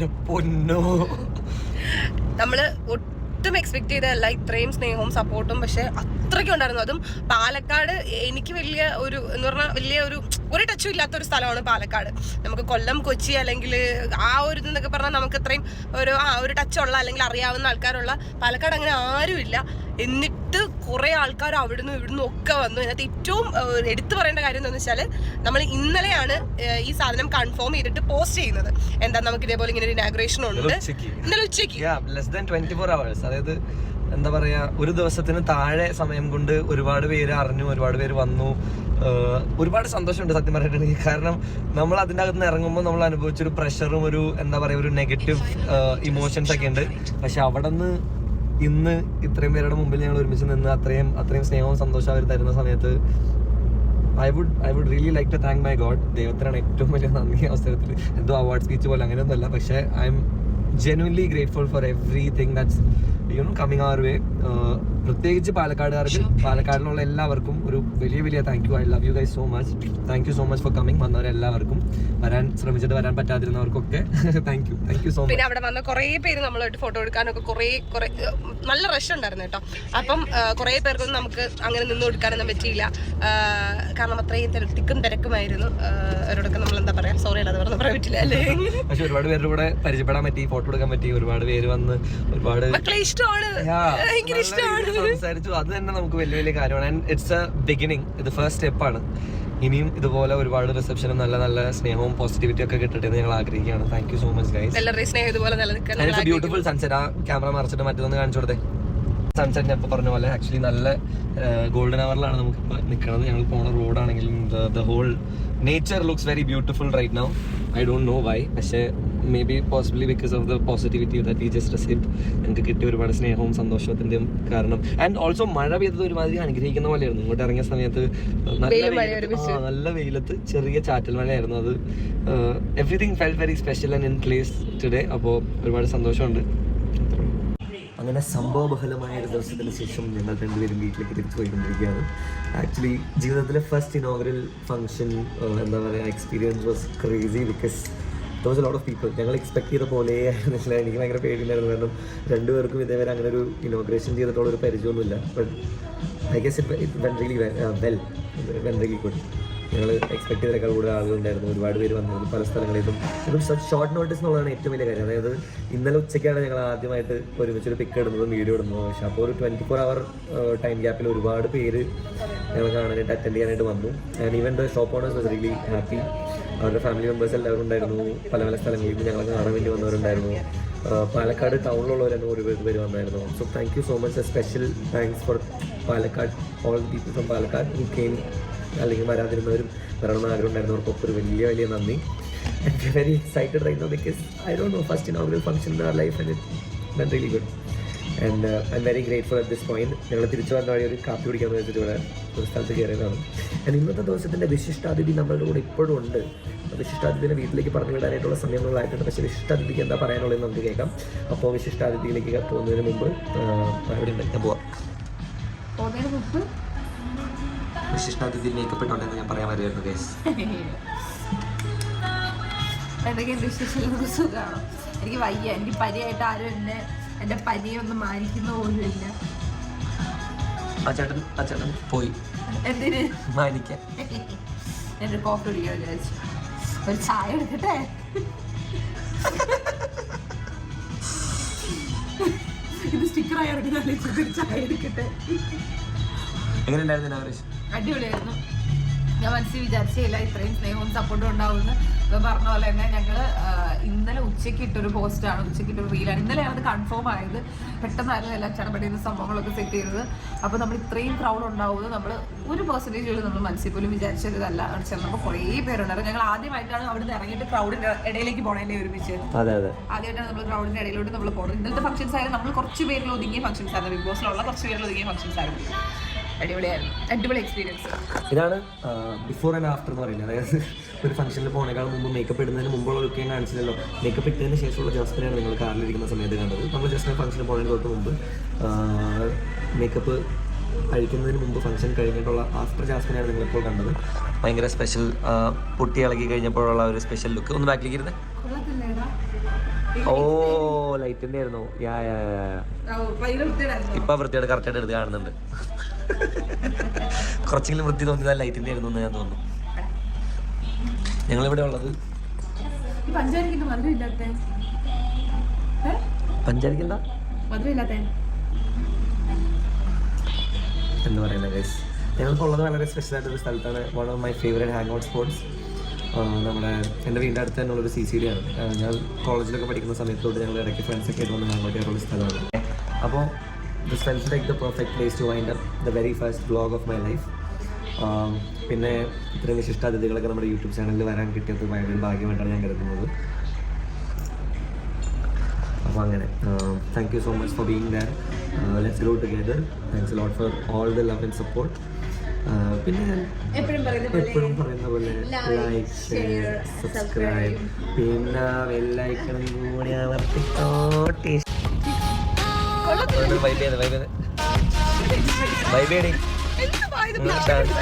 എന്റെ പൊന്നോ? നമ്മൾ ഒട്ടും എക്സ്പെക്ട് ചെയ്തതല്ല ഇത്രയും സ്നേഹവും സപ്പോർട്ടും പക്ഷെ അത്രയ്ക്കും ഉണ്ടായിരുന്നു. അതും പാലക്കാട് എനിക്ക് വലിയ ഒരു എന്ന് പറഞ്ഞാൽ വലിയ ഒരു ഒരു ടച്ചും ഇല്ലാത്ത ഒരു സ്ഥലമാണ് പാലക്കാട്. നമുക്ക് കൊല്ലം കൊച്ചി അല്ലെങ്കിൽ ആ ഒരു ഇതെന്നൊക്കെ പറഞ്ഞാൽ നമുക്ക് ഇത്രയും ഒരു ആ ഒരു ടച്ചുള്ള അല്ലെങ്കിൽ അറിയാവുന്ന ആൾക്കാരുള്ള പാലക്കാട് അങ്ങനെ ആരുമില്ല. എന്നിട്ട് കുറേ ആൾക്കാർ അവിടുന്ന് ഇവിടുന്ന് ഒക്കെ വന്നു. ഇതിനകത്ത് ഏറ്റവും എടുത്തു പറയേണ്ട കാര്യം എന്താണെന്ന് വെച്ചാൽ നമ്മൾ ഇന്നലെയാണ് ഈ സാധനം കൺഫേം ചെയ്തിട്ട് പോസ്റ്റ് ചെയ്യുന്നത്. എന്താ നമുക്ക് ഇതേപോലെ ഇങ്ങനെ ഒരു ഇനാഗ്രേഷൻ ഉണ്ട്. ഇന്നലെ ഉച്ചയ്ക്ക്. Less than twenty four hours അതായത് എന്താ പറയാ ഒരു ദിവസത്തിന് താഴെ സമയം കൊണ്ട് ഒരുപാട് പേര് അറിഞ്ഞു ഒരുപാട് പേര് വന്നു. ഒരുപാട് സന്തോഷമുണ്ട് സത്യം പറഞ്ഞിട്ടുണ്ടെങ്കിൽ. കാരണം നമ്മൾ അതിന്റെ അകത്ത് നിന്ന് ഇറങ്ങുമ്പോൾ നമ്മൾ അനുഭവിച്ചൊരു പ്രഷറും ഒരു എന്താ പറയാ ഒരു നെഗറ്റീവ് ഇമോഷൻസ് ഒക്കെ ഉണ്ട്. പക്ഷെ അവിടെ നിന്ന് ഇന്ന് ഇത്രയും പേരുടെ മുമ്പിൽ ഞങ്ങൾ ഒരുമിച്ച് നിന്ന് അത്രയും അത്രയും സ്നേഹവും സന്തോഷവും അവർ തരുന്ന സമയത്ത് I would I would really like to thank my god ദൈവത്തിനാണ് ഏറ്റവും വലിയ നന്ദി അവസരത്തിൽ. എന്തോ അവാർഡ് സ്പീച്ച് പോലെ അങ്ങനെയൊന്നുമല്ല. പക്ഷേ I am genuinely grateful for everything that's you know coming our way പ്രത്യേകിച്ച് പാലക്കാടുകാർക്ക് പാലക്കാടിലുള്ള എല്ലാവർക്കും ഒരു വലിയ വലിയ thank you I love you guys so much thank you so much for coming വന്നവരെല്ലാവർക്കും വരാൻ ശ്രമിച്ചിട്ട് വരാൻ പറ്റാതിരുന്നവർക്കൊക്കെ thank you thank you so പിന്നെ മച്ച് അവിടെ വന്ന കുറേ പേര് നമ്മളായിട്ട് ഫോട്ടോ എടുക്കാനൊക്കെ കുറേ കുറേ നല്ല റഷ് ഉണ്ടായിരുന്നു കേട്ടോ. അപ്പം കുറേ പേർക്കൊന്നും നമുക്ക് അങ്ങനെ നിന്ന് കൊടുക്കാനൊന്നും പറ്റിയില്ല. കാരണം അത്രയും തിരക്കും തിക്കും തിരക്കുമായിരുന്നു അവരോടൊക്കെ നമ്മൾ എന്താ പറയാ? സോറി അല്ലാതെ പറഞ്ഞു പറയാൻ പറ്റില്ല അല്ലേ? പക്ഷെ ഒരുപാട് പേരുടെ കൂടെ പരിചയപ്പെടാൻ പറ്റി ഫോട്ടോ എടുക്കാൻ പറ്റി ഒരുപാട് പേര് വന്ന് ഒരുപാട് മക്കളെ ഇഷ്ടമാണ് Yeah. ഭയങ്കര ഇഷ്ടമാണ് സംസാരിച്ചു. അത് തന്നെ നമുക്ക് വലിയ വലിയ കാര്യമാണ്. ആൻഡ് ഇറ്റ്സ് എ ബിഗിനിങ് ഇത് ഫസ്റ്റ് സ്റ്റെപ്പാണ് ഇനിയും ഇതുപോലെ ഒരുപാട് റിസപ്ഷനും നല്ല നല്ല സ്നേഹവും പോസിറ്റിവിറ്റി ഒക്കെ കിട്ടട്ടെ എന്ന് ഞങ്ങൾ ആഗ്രഹിക്കുകയാണ്. Thank you so much guys beautiful sunset ആ ക്യാമറ മറിച്ചിട്ട് മറ്റൊന്ന് കാണിച്ചു കൊടുത്തേ. സൺസെറ്റ് ഞാൻ ഇപ്പോൾ പറഞ്ഞ പോലെ ആക്ച്വലി നല്ല ഗോൾഡൻ അവറിലാണ് നമുക്ക് ഇപ്പോൾ നിൽക്കുന്നത് ഞങ്ങൾ പോണ റോഡാണെങ്കിലും the whole nature looks very beautiful right now I don't know why പക്ഷേ may be possibly because of the positivity that we just received ഞങ്ങൾക്ക് കിട്ടിയ ഒരുപാട് സ്നേഹവും സന്തോഷത്തിന്റെയും കാരണം. ആൻഡ് ഓൾസോ മഴ പെയ്തത് ഒരുമാതിരി അനുഗ്രഹിക്കുന്ന പോലെയായിരുന്നു. ഇങ്ങോട്ട് ഇറങ്ങിയ സമയത്ത് നല്ല വെയിലത്ത് നല്ല വെയിലത്ത് ചെറിയ ചാറ്റൽ മഴയായിരുന്നു അത്. Everything fell very special and in place today അപ്പോൾ ഒരുപാട് സന്തോഷമുണ്ട്. അങ്ങനെ സംഭവബഹലമായ ഒരു ദിവസത്തിന് ശേഷം ഞങ്ങൾ രണ്ടുപേരും വീട്ടിലേക്ക് തിരിച്ചു പോയിക്കൊണ്ടിരിക്കുകയാണ്. ആക്ച്വലി ജീവിതത്തിലെ ഫസ്റ്റ് ഇനോഗ്രൽ ഫംഗ്ഷൻ എന്താ പറയുക experience was crazy because those lot of people ഞങ്ങൾ എക്സ്പെക്ട് ചെയ്ത പോലെ എനിക്ക് ഭയങ്കര പേടിയുണ്ടായിരുന്നു. കാരണം രണ്ടുപേർക്കും ഇതേവരെ അങ്ങനെ ഒരു ഇനോഗ്രേഷൻ ചെയ്തിട്ടുള്ള ഒരു പരിചയമൊന്നുമില്ല. But I guess it it really well when really good ഞങ്ങൾ എക്സ്പെക്ട് ചെയ്തതിനേക്കാൾ കൂടുതൽ ആളുകളുണ്ടായിരുന്നു ഒരുപാട് പേര് വന്നിരുന്നു പല സ്ഥലങ്ങളിൽ നിന്നും. ഇതും ഷോർട്ട് നോട്ടീസ് എന്നുള്ളതാണ് ഏറ്റവും വലിയ കാര്യം. അതായത് ഇന്നലെ ഉച്ചയ്ക്കാണ് ഞങ്ങൾ ആദ്യമായിട്ട് ഒരുമിച്ചൊരു പിക്ക് ഇടുന്നതും വീഡിയോ ഇടുന്നതും. പക്ഷേ അപ്പോൾ ഒരു ട്വന്റി ഫോർ അവർ ടൈം ഗ്യാപ്പിൽ ഒരുപാട് പേര് ഞങ്ങൾ കാണാനായിട്ട് അറ്റൻഡ് ചെയ്യാനായിട്ട് വന്നു. And even the shop owners was really happy അവരുടെ ഫാമിലി മെമ്പേഴ്സ് എല്ലാവരും ഉണ്ടായിരുന്നു. പല പല സ്ഥലങ്ങളിൽ നിന്ന് ഞങ്ങളെ കാണാൻ വേണ്ടി വന്നവരുണ്ടായിരുന്നു. പാലക്കാട് ടൗണിലുള്ളവരെന്ന് ഒരു പേര് വന്നായിരുന്നു. So thank you so much a special thanks for Palakkad all people from Palakkad who came അല്ലെങ്കിൽ വരാതിരുന്നവരും വരണമെന്ന് ആഗ്രഹം ഉണ്ടായിരുന്നവർക്കൊക്കെ ഒരു വലിയ വലിയ നന്ദി. And very excited right now because I don't know first inaugural function in our life and it really good and I am very grateful at this point ഞങ്ങൾ തിരിച്ചു വന്ന വഴി ഒരു കാപ്പി കുടിക്കാമെന്ന് വെച്ചിട്ട് ഇവിടെ ഒരു സ്ഥലത്ത് കയറിയതാണ്. ആൻഡ് ഇന്നത്തെ ദിവസത്തിന്റെ വിശിഷ്ടാതിഥി നമ്മളുടെ കൂടെ ഇപ്പോഴും ഉണ്ട്. വിശിഷ്ടാതിഥിനെ വീട്ടിലേക്ക് പറഞ്ഞു വിടാനായിട്ടുള്ള സമയങ്ങളായിട്ടുണ്ട് പക്ഷേ വിശിഷ്ടാതിഥിക്ക് എന്താ പറയാനുള്ളത് നമുക്ക് കേൾക്കാം. അപ്പോൾ വിശിഷ്ടാതിഥിയിലേക്ക് പോകുന്നതിന് മുമ്പ് അവിടെ ഉണ്ട്. ഞാൻ മേക്കപ്പ് ഉണ്ടെന്ന് ഞാൻ പറയാൻ വരുമായിരുന്നു കേസ് എന്തൊക്കെയുണ്ട് വിശേഷം സുഖമാണോ? എനിക്ക് വയ്യ. എനിക്ക് പനിയായിട്ട് ആരും എന്നെ എന്റെ പനിയൊന്നും മാനിക്കുന്ന പോലും ഇല്ല. ആ ചേട്ടൻ ആ ചേട്ടൻ പോയി. എന്തിന്? മാനിക്കാൻ. എന്റെ കോഫി കുടിക്കാൻ വിചാരിച്ചു. ഒരു ചായ എടുക്കട്ടെ? ഇത് സ്റ്റിക്കറായി എടുക്കുന്ന ചായ എടുക്കട്ടെ? എങ്ങനെ ഉണ്ടായിരുന്നു അടിപൊളിയായിരുന്നു. ഞാൻ മനസ്സിൽ വിചാരിച്ചില്ല ഇത്രയും സ്നേഹവും സപ്പോർട്ടും ഉണ്ടാവുമെന്ന്. ഇപ്പം പറഞ്ഞ പോലെ തന്നെ ഞങ്ങൾ ഇന്നലെ ഉച്ചയ്ക്ക് ഇട്ടൊരു പോസ്റ്റാണ് ഉച്ചയ്ക്ക് ഇട്ടൊരു റീലാണ് ഇന്നലെയാണ് അത് കൺഫേം ആയത്. പെട്ടെന്നായിരുന്നു എല്ലാ ചടപടിയിൽ നിന്ന് സംഭവങ്ങളൊക്കെ സെറ്റ് ചെയ്തത്. അപ്പോൾ നമ്മൾ ഇത്രയും ക്രൗഡ് ഉണ്ടാവുന്നത് നമ്മൾ ഒരു പെർസെന്റേജ് പോലും നമ്മൾ മനസ്സിൽ പോലും വിചാരിച്ചതല്ല ചെന്നപ്പോൾ കുറേ പേരുണ്ടായിരുന്നു. ഞങ്ങൾ ആദ്യമായിട്ടാണ് അവിടെ നിന്ന് ഇറങ്ങിയിട്ട് ക്രൗഡിന്റെ ഇടയിലേക്ക് പോകണല്ലേ ഒരുമിച്ച്? ആദ്യമായിട്ടാണ് നമ്മൾ ക്രൗഡിന്റെ ഇടയിലോട്ട് നമ്മൾ പോകുന്നത് ഇന്നത്തെ ഫംഗ്ഷൻസ് ആയിരുന്നു. നമ്മൾ കുറച്ച് പേരിൽ ഒതുങ്ങിയ ഫംഗ്ഷൻസ് ആയിരുന്നു. ബിഗ് ബോസിലുള്ള കുറച്ച് പേരിൽ ഒതുങ്ങിയ ഫംഗ്ഷൻസ് ആയിരുന്നു. അടിപൊളി എക്സ്പീരിയൻസ് ഇതാണ് ബിഫോർ ആൻഡ് ആഫ്റ്റർ എന്ന് പറയുന്നത്. അതായത് ഒരു ഫംഗ്ഷനിൽ പോണേക്കാൾ മുമ്പ് മേക്കപ്പ് ഇടുന്നതിന് മുമ്പുള്ള ലുക്ക് കാണിച്ചില്ലല്ലോ. മേക്കപ്പ് ഇട്ടതിന് ശേഷമുള്ള ജാസ്മിനാണ് നിങ്ങൾ കാറിലിരിക്കുന്ന സമയത്ത് കണ്ടത്. നമ്മൾ ജസ്റ്റ് ഫംഗ്ഷനിൽ പോകുന്നതിന് തൊട്ട് മുമ്പ് മേക്കപ്പ് കഴിക്കുന്നതിന് മുമ്പ് ഫംഗ്ഷൻ കഴിഞ്ഞിട്ടുള്ള ആഫ്റ്റർ ജാസ്മിനാണ് നിങ്ങളിപ്പോൾ കണ്ടത്. ഭയങ്കര സ്പെഷ്യൽ പൊട്ടി ഇളകി കഴിഞ്ഞപ്പോഴുള്ള ഒരു സ്പെഷ്യൽ ലുക്ക് ഒന്ന് ബാക്കിലേക്ക് ഇരുന്നേ. ഓ ലൈറ്റിന്റെ ആയിരുന്നു യാ യാ ഇപ്പൊ വൃത്തിയോട് കറക്റ്റായിട്ട് എടുത്ത് കാണുന്നുണ്ട്. കുറച്ചെങ്കിലും വൃത്തി തോന്നിയത് ലൈറ്റിന്റെ ആയിരുന്നു എന്ന് ഞാൻ തോന്നുന്നു. ഞങ്ങൾ ഇവിടെ ഉള്ളത് മധുരം ഇല്ലാത്ത? എന്ന് പറയുന്നത് ഞങ്ങളിപ്പോൾ ഉള്ളത് വളരെ സ്പെഷ്യൽ ആയിട്ടൊരു സ്ഥലത്താണ്. One of my favourite hang out spots നമ്മുടെ എന്റെ വീടിന്റെ അടുത്ത് തന്നെ ഉള്ളൊരു സി സി ഡി ആണ്. ഞാൻ കോളേജിലൊക്കെ പഠിക്കുന്ന സമയത്തോട്ട് ഞങ്ങൾ ഇടയ്ക്ക് ഫ്രണ്ട്സൊക്കെ ആയിട്ട് വന്ന് ഔട്ട് സ്ഥലമാണ്. അപ്പോൾ this feels like the perfect place to wind the very first blog of my life പിന്നെ ഇത്രയും വിശിഷ്ട അതിഥികളൊക്കെ നമ്മുടെ യൂട്യൂബ് ചാനലിൽ വരാൻ കിട്ടിയത് ഭയങ്കര ഭാഗ്യമായിട്ടാണ് ഞാൻ കരുതുന്നത്. അപ്പോൾ അങ്ങനെ thank you so much for being there let's grow together thanks lot for all the love and support പിന്നെ ഞാൻ എപ്പോഴും പറയുന്ന പോലെ ലൈക്ക് ഷെയർ സബ്സ്ക്രൈബ് പിന്നെ വെല്ലൈക്കണം കൂടി അമർത്തിക്കോട്ടെ വൈബ് ചെയ്ത് വൈബ് ചെയ്ത്. വൈബ് ചെയ്തേ ഡാൻസ്